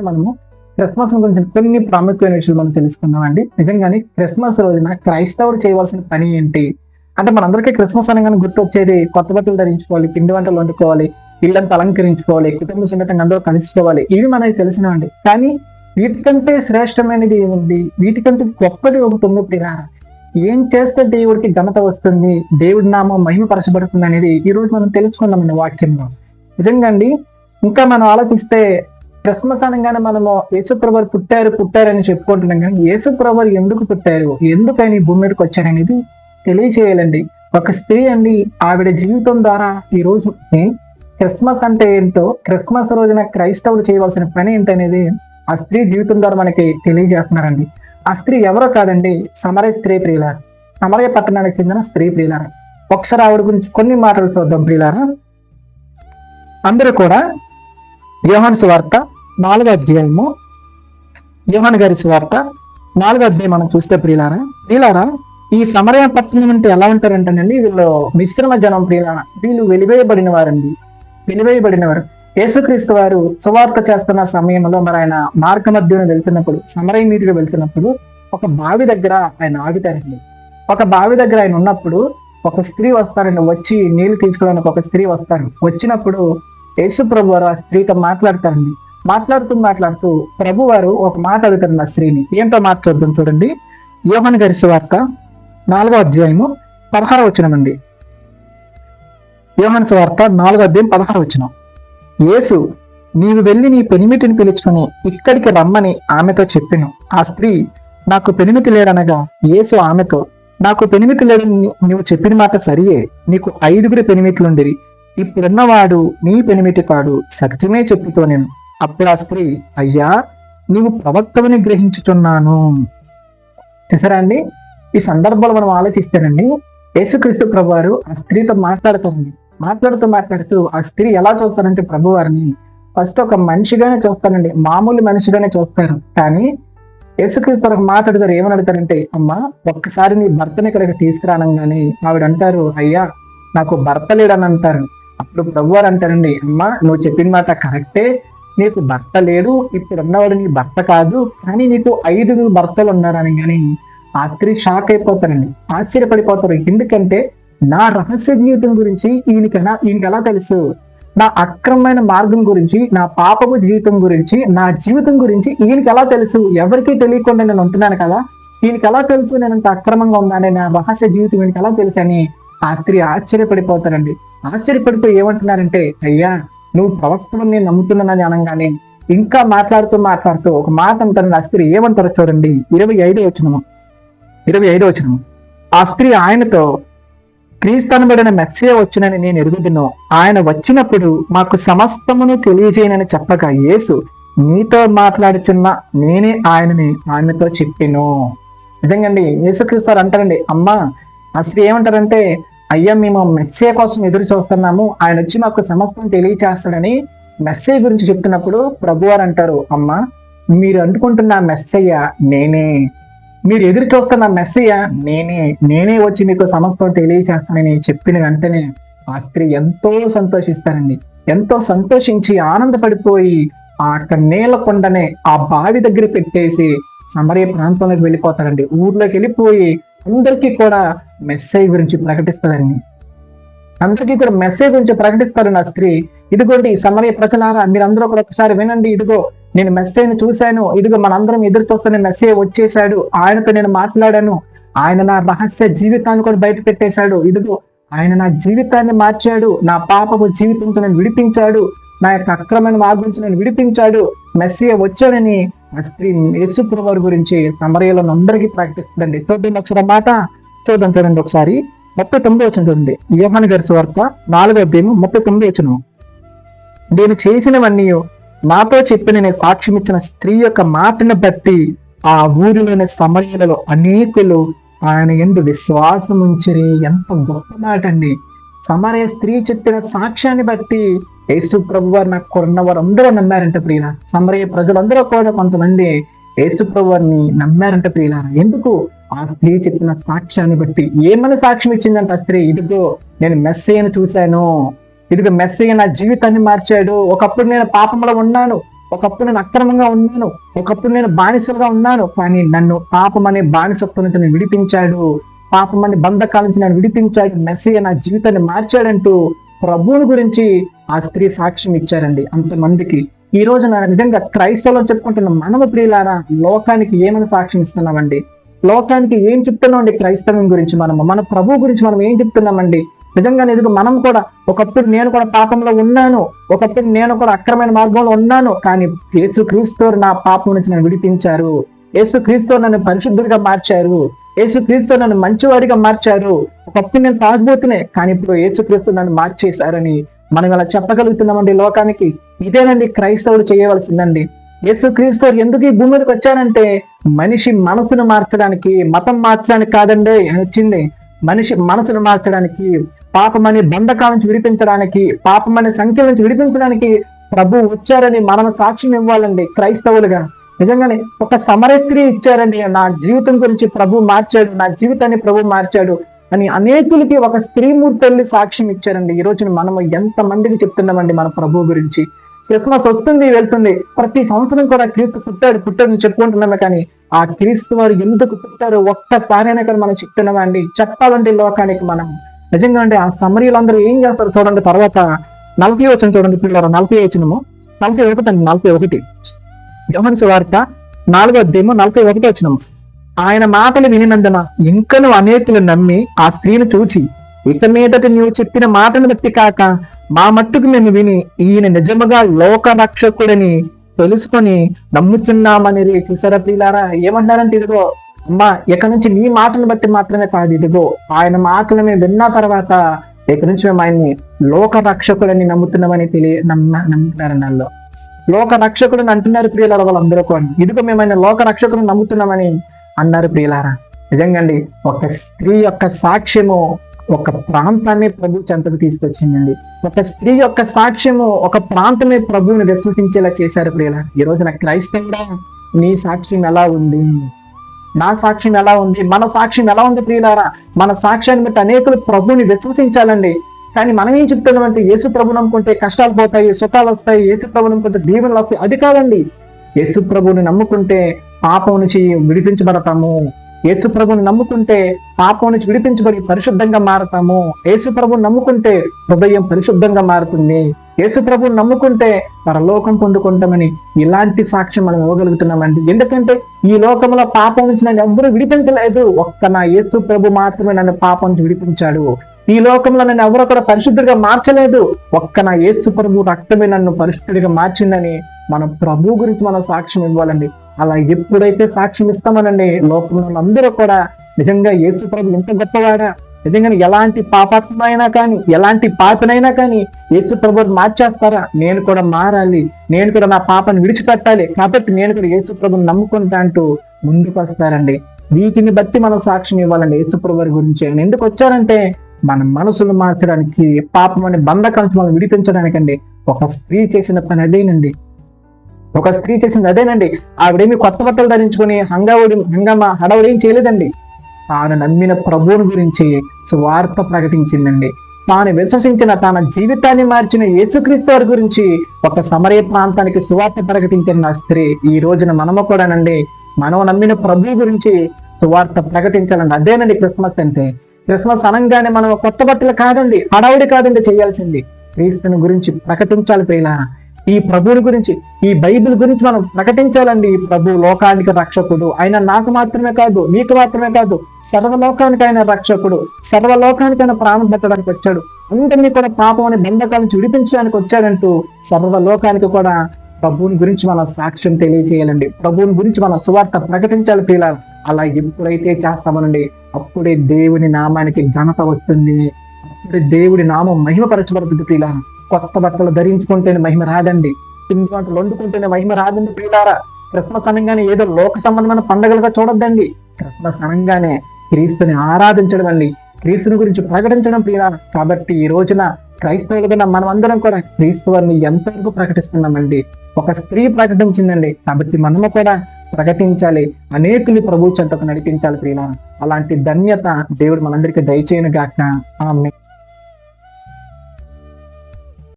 మనము క్రిస్మస్ గురించి కొన్ని ప్రాముఖ్యమైన విషయాలు మనం తెలుసుకుందామండి. నిజంగానే క్రిస్మస్ రోజున క్రైస్తవుడు చేయవలసిన పని ఏంటి? అంటే మనందరికీ క్రిస్మస్ అనగానే గుర్తు వచ్చేది కొత్త బట్టలు ధరించుకోవాలి పిండి వంటలు వండుకోవాలి ఇళ్ళంతా అలంకరించుకోవాలి కుటుంబ సంఘటన అందరూ కలుసుకోవాలి ఇవి మనకి తెలిసినవండి కానీ వీటికంటే శ్రేష్టమైనది ఏముంది? వీటికంటే గొప్పది ఒకటి ఉంది ప్రియ ఏం చేస్తే దేవుడికి ఘనత వస్తుంది దేవుడి నామం మహిమపరచబడుతుంది అనేది ఈ రోజు మనం తెలుసుకుందామండి వాక్యంలో. నిజంగా అండి ఇంకా మనం ఆలోచిస్తే క్రిస్మస్ అనగానే మనము యేసుప్రభర్ పుట్టారు పుట్టారు అని చెప్పుకుంటున్నాం కానీ యేసుప్రభర్ ఎందుకు పుట్టారు? ఎందుకని ఈ భూమి మీదకి వచ్చారనేది తెలియచేయాలండి. ఒక స్త్రీ అండి ఆవిడ జీవితం ద్వారా ఈ రోజు క్రిస్మస్ అంటే ఏంటో క్రిస్మస్ రోజున క్రైస్తవులు చేయవలసిన పని ఏంటనేది ఆ స్త్రీ జీవితం ద్వారా మనకి తెలియజేస్తున్నారండి. ఆ స్త్రీ ఎవరో కాదండి సమరయ స్త్రీ ప్రియులార. సమరయ పట్టణానికి చెందిన స్త్రీ ప్రియులార. ఒకసారి ఆవిడ గురించి కొన్ని మాటలు చూద్దాం ప్రియులారా. అందరూ కూడా యోహన్స్ వార్త నాలుగో అధ్యాయము. యోహన్ గారి సువార్త నాలుగో అధ్యాయం మనం చూస్తే ప్రియులారా ప్రియులారా ఈ సమరయ పట్టణం అంటే ఎలా ఉంటారంటేనండి వీళ్ళు మిశ్రమ జనం ప్రియులారా. వీళ్ళు వెలివేయబడిన వారండి. వెలివేయబడిన వారు యేసుక్రీస్తు వారు సువార్త చేస్తున్న సమయంలో మరి ఆయన మార్గ మధ్యన వెళ్తున్నప్పుడు సమరయ మీదుగా వెళ్తున్నప్పుడు ఒక బావి దగ్గర ఆయన ఆగుతారండి. ఒక బావి దగ్గర ఆయన ఉన్నప్పుడు ఒక స్త్రీ వస్తారండి వచ్చి నీళ్ళు తీసుకోవడానికి ఒక స్త్రీ వస్తారు. వచ్చినప్పుడు యేసు ప్రభు వారు ఆ స్త్రీతో మాట్లాడతారండి. మాట్లాడుతూ మాట్లాడుతూ ప్రభు వారు ఒక మాట అడుగుతున్న స్త్రీని ఏంటో మాట చూద్దాం చూడండి. యోహన్ గారి సువార్త నాలుగో అధ్యాయము పదహార వచనమండి యోహన్ సువార్త నాలుగో అధ్యాయం పదహారు వచనం. యేసు నీవు వెళ్ళి నీ పెనిమిటిని పిలుచుకొని ఇక్కడికి రమ్మని ఆమెతో చెప్పాను. ఆ స్త్రీ నాకు పెనిమిటి లేడనగా యేసు ఆమెతో నాకు పెనిమిటి లేడని నువ్వు చెప్పిన మాట సరియే. నీకు ఐదుగురు పెనిమిట్లుండిరి. ఇప్పుడున్నవాడు నీ పెనిమిటి పాడు సత్యమే చెప్పుతో నేను అప్పుడు ఆ స్త్రీ అయ్యా నీవు ప్రవక్తవని గ్రహించుచున్నాను. చూసారా అండి? ఈ సందర్భంలో మనం ఆలోచిస్తేనండి యేసుక్రీస్తు ప్రభు వారు ఆ స్త్రీతో మాట్లాడుతుంది. మాట్లాడుతూ మాట్లాడుతూ ఆ స్త్రీ ఎలా చూస్తారంటే ప్రభు వారిని ఫస్ట్ ఒక మనిషిగానే చూస్తానండి మామూలు మనిషిగానే చూస్తారు. కానీ యేసుక్రీస్తు ఒక మాట్లాడతారు ఏమని అడుగుతారంటే అమ్మా ఒక్కసారి నీ భర్తని ఇక్కడికి తీసుకురానంగానే ఆవిడ అంటారు అయ్యా నాకు భర్త లేడని అంటారు. అప్పుడు ప్రభు వారు అంటారండి అమ్మా నువ్వు చెప్పిన మాట కరెక్టే నీకు భర్త లేడు ఇప్పుడు ఉన్నవాడు నీ భర్త కాదు కానీ నీకు ఐదుగురు భర్తలు ఉన్నారని కానీ ఆ స్త్రీ షాక్ అయిపోతారండి ఆశ్చర్యపడిపోతారు. ఎందుకంటే నా రహస్య జీవితం గురించి ఈయనకి ఎలా ఈయనకి ఎలా తెలుసు. నా అక్రమమైన మార్గం గురించి నా పాపపు జీవితం గురించి నా జీవితం గురించి ఈయనకి ఎలా తెలుసు. ఎవరికీ తెలియకుండా నేను ఉంటున్నాను కదా ఈయనకి ఎలా తెలుసు నేను అంత అక్రమంగా ఉన్నానని నా రహస్య జీవితం ఈయనకి ఎలా తెలుసు అని ఆ స్త్రీ ఆశ్చర్యపడిపోతారండి. ఆశ్చర్యపడిపోయి ఏమంటున్నారంటే అయ్యా నువ్వు ప్రవక్తను నేను నమ్ముతున్నానని అనగానే ఇంకా మాట్లాడుతూ మాట్లాడుతూ ఒక మాట అంటారు ఆ స్త్రీ ఏమంటారో చూడండి. ఇరవై ఐదో వచ్చినము ఇరవై ఐదో వచ్చినము ఆ స్త్రీ ఆయనతో క్రీస్తనబడిన మెస్సే వచ్చినని నేను ఎరుగుదును. ఆయన వచ్చినప్పుడు మాకు సమస్తమును తెలియజేయనని చెప్పగా యేసు నీతో మాట్లాడుచున్న నేనే ఆయనని ఆయనతో చెప్పాను. నిజంగండి యేసుక్రీస్తు వారు అంటారండి అమ్మా ఆ స్త్రీ ఏమంటారంటే అయ్యా మేము మెస్సే కోసం ఎదురు చూస్తున్నాము. ఆయన వచ్చి మాకు సమస్తం తెలియచేస్తాడని మెస్సే గురించి చెప్తున్నప్పుడు ప్రభువారు అంటారు అమ్మా మీరు అనుకుంటున్న మెస్సయ్య నేనే. మీరు ఎదురు చూస్తున్న మెస్సయ్య నేనే. నేనే వచ్చి మీకు సమస్తం తెలియచేస్తానని చెప్పిన వెంటనే ఆ స్త్రీ ఎంతో సంతోషిస్తారండి. ఎంతో సంతోషించి ఆనందపడిపోయి ఆ నీళ్ళ నేల కొండనే ఆ బావి దగ్గర పెట్టేసి సమరయ ప్రాంతంలోకి వెళ్ళిపోతారండి. ఊర్లోకి వెళ్ళిపోయి అందరికీ కూడా మెస్సేజ్ గురించి ప్రకటిస్తారండి అందరికీ కూడా మెస్సేజ్ గురించి ప్రకటిస్తారు నా స్త్రీ. ఇదిగోండి సమరయ ప్రజలారా మీరందరూ కూడా ఒకసారి వినండి. ఇదిగో నేను మెస్సేజ్ని చూశాను. ఇదిగో మనందరం ఎదురు చూస్తున్న మెస్సేజ్ వచ్చేసాడు ఆయనతో నేను మాట్లాడాను. ఆయన నా రహస్య జీవితాన్ని కూడా బయట పెట్టేశాడు ఇదిగో ఆయన నా జీవితాన్ని మార్చాడు. నా పాపపు జీవితంతో నేను విడిపించాడు. నా యొక్క అక్రమైన మార్గం నేను విడిపించాడు. మెస్సియ వచ్చాడని ఆ స్త్రీ గురించి సమరయ్యలను అందరికీ ప్రకటిస్తుందండి చూడండి ఒకసారి మాట చూద్దాం చూడండి ఒకసారి ముప్పై తొమ్మిది వచ్చిన చూడండి యోహాన్ గారి సువార్త నాలుగో అధ్యాయం ముప్పై తొమ్మిది వచ్చిన నేను చేసినవన్నీ నాతో చెప్పిన నేను సాక్ష్యం ఇచ్చిన స్త్రీ యొక్క మాటను బట్టి ఆ ఊరిలోని సమరయ్యలలో అనేకులు ఆయన ఎందు విశ్వాసం ఉంచిరి ఎంత గొప్ప మాట అండి సమరయ స్త్రీ చెప్పిన సాక్ష్యాన్ని బట్టి యేసు ప్రభు వారు నాకు కొన్న వారు అందరూ నమ్మారంట ప్రియుల. సమరయ ప్రజలందరూ కూడా కొంతమంది యేసు ప్రభు వారిని నమ్మారంట ప్రియుల. ఎందుకు ఆ స్త్రీ చెప్పిన సాక్ష్యాన్ని బట్టి? ఏమని సాక్ష్యం ఇచ్చిందంట ఆ స్త్రీ? ఇదిగో నేను మెస్సయ్యను చూశాను. ఇదిగో మెస్సయ్య నా జీవితాన్ని మార్చాడు. ఒకప్పుడు నేను పాపంలో ఉన్నాను. ఒకప్పుడు నేను అక్రమంగా ఉన్నాను. ఒకప్పుడు నేను బానిసలుగా ఉన్నాను. కానీ నన్ను పాపం అనే బానిసత్వం నుంచి విడిపించాడు. పాపం అనే బంధకాల నుంచి నన్ను విడిపించాడు మెస్సీ నా జీవితాన్ని మార్చాడంటూ ప్రభువుని గురించి ఆ స్త్రీ సాక్ష్యం ఇచ్చారండి అంతమందికి. ఈ రోజు నా నిజంగా క్రైస్తవులు చెప్పుకుంటున్న మనవ ప్రియులారా లోకానికి ఏమని సాక్ష్యం ఇస్తున్నామండి? లోకానికి ఏం చెప్తున్నామండి క్రైస్తవం గురించి మనము? మన ప్రభు గురించి మనం ఏం చెప్తున్నామండి? నిజంగా ఎదుగు మనం కూడా ఒకప్పుడు నేను కూడా పాపంలో ఉన్నాను ఒకప్పుడు నేను కూడా అక్రమైన మార్గంలో ఉన్నాను కానీ యేసు క్రీస్తు నా పాపం నుంచి నన్ను విడిపించారు. యేసు క్రీస్తు నన్ను పరిశుద్ధుడిగా మార్చారు. యేసుక్రీస్తు నన్ను మంచివాడిగా మార్చారు. ఒకప్పుడు నేను తాగుబోతునే కానీ ఇప్పుడు యేసుక్రీస్తు నన్ను మార్చేశారని మనం ఇలా చెప్పగలుగుతున్నామండి లోకానికి. ఇదేనండి క్రైస్తవుడు చేయవలసిందండి. యేసుక్రీస్తు ఎందుకు ఈ భూమి మీదకి వచ్చారంటే మనిషి మనసును మార్చడానికి మతం మార్చడానికి కాదండి వచ్చింది. మనిషి మనసును మార్చడానికి పాపం అనే బంధకాల నుంచి విడిపించడానికి పాపం అనే సంఖ్యల నుంచి విడిపించడానికి ప్రభు వచ్చారని మనం సాక్ష్యం ఇవ్వాలండి క్రైస్తవులుగా. నిజంగానే ఒక సమరస్త్రీ ఇచ్చారండి. నా జీవితం గురించి ప్రభు మార్చాడు నా జీవితాన్ని ప్రభు మార్చాడు అని అనేకులకి ఒక స్త్రీమూర్తి వెళ్ళి సాక్ష్యం ఇచ్చారండి. ఈ రోజున మనము ఎంత మందికి చెప్తున్నామండి మన ప్రభు గురించి. క్రిస్మస్ వస్తుంది వెళ్తుంది. ప్రతి సంవత్సరం కూడా క్రీస్తు పుట్టాడు పుట్టాడు చెప్పుకుంటున్నాము చెప్పుకుంటున్నామే కానీ ఆ క్రీస్తు వారు ఎందుకు పుట్టారు ఒక్కసారైనా కానీ మనం చెప్తున్నామా అండి చెప్పాలండి లోకానికి మనం. నిజంగా అండి ఆ సమరీలందరూ ఏం చేస్తారు చూడండి తర్వాత నలభై వచ్చిన చూడండి పిల్లలు నలభై వచ్చినము నలభై ఒకటి అండి నలభై ఒకటి. యోహన్ వార్త నాలుగో అధ్యాయము నలభై ఒకటి వచ్చినము ఆయన మాటలు వినినందున ఇంకను అనేకులు నమ్మి ఆ స్త్రీని చూచి ఇక మీదట నీవు చెప్పిన మాటను బట్టి కాక మా మట్టుకు మేము విని ఈయన నిజముగా లోక రక్షకుడని తెలుసుకొని నమ్ముచున్నామని చూసారా ప్రియులారా ఏమన్నారంటే ఇదిగో అమ్మా ఇక నుంచి నీ మాటను బట్టి మాత్రమే కాదు ఇదిగో ఆయన మాటలు మేము విన్న తర్వాత ఇక నుంచి మేము ఆయన్ని లోక రక్షకుడని నమ్ముతున్నామని తెలియ నమ్మ నమ్ముతున్నారు అన్నాళ్ళు లోక రక్షకుడు అంటున్నారు ప్రియులారా వాళ్ళందరూ కూడా. ఇదిగో మేము ఆయన లోక రక్షకుడు నమ్ముతున్నామని అన్నారు ప్రియులారా. నిజంగా అండి ఒక స్త్రీ యొక్క సాక్ష్యము ఒక ప్రాంతాన్ని ప్రభు చెంతకు తీసుకొచ్చిందండి. ఒక స్త్రీ యొక్క సాక్ష్యము ఒక ప్రాంతమే ప్రభువుని విశ్వసించేలా చేశారు ప్రియుల ఈ రోజున క్రైస్తవుడా నీ సాక్ష్యం ఎలా ఉంది? నా సాక్ష్యం ఎలా ఉంది? మన సాక్ష్యం ఎలా ఉంది ప్రియులారా? మన సాక్ష్యాన్ని బట్టి అనేకులు ప్రభువుని విశ్వసించాలండి. కానీ మనం ఏం చెప్తున్నామంటే యేసు ప్రభు నమ్ముకుంటే కష్టాలు పోతాయి సుఖాలు వస్తాయి. యేసు ప్రభు నమ్ముకుంటే దీవెనలు వస్తాయి. అది కాదండి. యేసు ప్రభుని నమ్ముకుంటే పాపం నుంచి విడిపించబడతాము. యేసు ప్రభుని నమ్ముకుంటే పాపం నుంచి విడిపించబడి పరిశుద్ధంగా మారతాము. యేసు ప్రభుని నమ్ముకుంటే హృదయం పరిశుద్ధంగా మారుతుంది. యేసు ప్రభుని నమ్ముకుంటే పరలోకం పొందుకుంటామని ఇలాంటి సాక్ష్యం మనం ఇవ్వగలుగుతున్నామండి. ఎందుకంటే ఈ లోకంలో పాపం నుంచి నన్ను ఎవ్వరూ విడిపించలేదు. ఒక్క నా యేసు ప్రభు మాత్రమే నన్ను పాపం నుంచి విడిపించాడు. ఈ లోకంలో నన్ను ఎవరు కూడా పరిశుద్ధుడిగా మార్చలేదు. ఒక్క నా ఏసు ప్రభు రక్తమే నన్ను పరిశుద్ధుడిగా మార్చిందని మన ప్రభు గురించి మనం సాక్ష్యం ఇవ్వాలండి. అలా ఎప్పుడైతే సాక్ష్యం ఇస్తామనండి లోకంలో అందరూ కూడా నిజంగా ఏసు ప్రభు ఎంత గొప్పవాడా నిజంగా ఎలాంటి పాపాత్మైనా కానీ ఎలాంటి పాపనైనా కానీ యేసు ప్రభు మార్చేస్తారా? నేను కూడా మారాలి. నేను కూడా నా పాపను విడిచిపెట్టాలి. కాబట్టి నేను కూడా యేసు ప్రభుని నమ్ముకుంటా అంటూ ముందుకు వస్తారండి వీటిని బట్టి మనం సాక్ష్యం ఇవ్వాలండి యేసు ప్రభు గురించి. ఎందుకు వచ్చారంటే మన మనసులు మార్చడానికి పాపం అనే బంధకాలను మనం విడిపించడానికండి. ఒక స్త్రీ చేసిన పని అదేనండి. ఒక స్త్రీ చేసింది అదేనండి. ఆవిడేమి కొత్త బట్టలు ధరించుకొని హంగావుడి హంగామా హడవుడేం చేయలేదండి. తాను నమ్మిన ప్రభువుని గురించి సువార్త ప్రకటించిందండి. తాను విశ్వసించిన తన జీవితాన్ని మార్చిన యేసుక్రీస్తు వారి గురించి ఒక సమరయ ప్రాంతానికి సువార్త ప్రకటించిన స్త్రీ ఈ రోజున మనము కూడానండి మనం నమ్మిన ప్రభు గురించి సువార్త ప్రకటించాలండి అదేనండి క్రిస్మస్ అంటే. క్రిస్మస్ అనగానే మనం కొత్త బట్టలు కాదండి హడావుడి కాదండి చేయాల్సింది. క్రీస్తుని గురించి ప్రకటించాలి ప్రియుల ఈ ప్రభువుని గురించి ఈ బైబిల్ గురించి మనం ప్రకటించాలండి. ఈ ప్రభు లోకానికి రక్షకుడు. ఆయన నాకు మాత్రమే కాదు మీకు మాత్రమే కాదు సర్వలోకానికి ఆయన రక్షకుడు. సర్వలోకానికి ఆయన ప్రాణం పెట్టడానికి వచ్చాడు. అందరినీ కూడా పాపం అనే బంధకాల నుంచి విడిపించడానికి వచ్చాడంటూ సర్వలోకానికి కూడా ప్రభువుని గురించి మన సాక్ష్యం తెలియజేయాలండి. ప్రభువుని గురించి మన సువార్త ప్రకటించాలి పిల్లలు అలా ఎప్పుడైతే చేస్తామనండి అప్పుడే దేవుని నామానికి ఘనత వస్తుంది. అప్పుడే దేవుడి నామం మహిమపరచబడుతుంది పిల్లలు కొత్త బట్టలు ధరించుకుంటేనే మహిమ రాదండి. పిండి వంటలు వండుకుంటేనే మహిమ రాదండి ప్రియులారా. క్రిస్మస్ అనగానే ఏదో లోక సంబంధమైన పండుగలుగా చూడొద్దండి. క్రిస్మస్ అనగానే క్రీస్తుని ఆరాధించడం అండి. క్రీస్తుని గురించి ప్రకటించడం ప్రియులారా. కాబట్టి ఈ రోజున క్రైస్తవులుగా మనం అందరం కూడా క్రీస్తు వారిని ఎంతవరకు ప్రకటిస్తున్నామండి? ఒక స్త్రీ ప్రకటించిందండి. కాబట్టి మనము కూడా ప్రకటించాలి. అనేకుని ప్రభు చెంతకు నడిపించాలి ప్రియుల అలాంటి ధన్యత దేవుడు మనందరికీ దయచేయను గాక ఆమె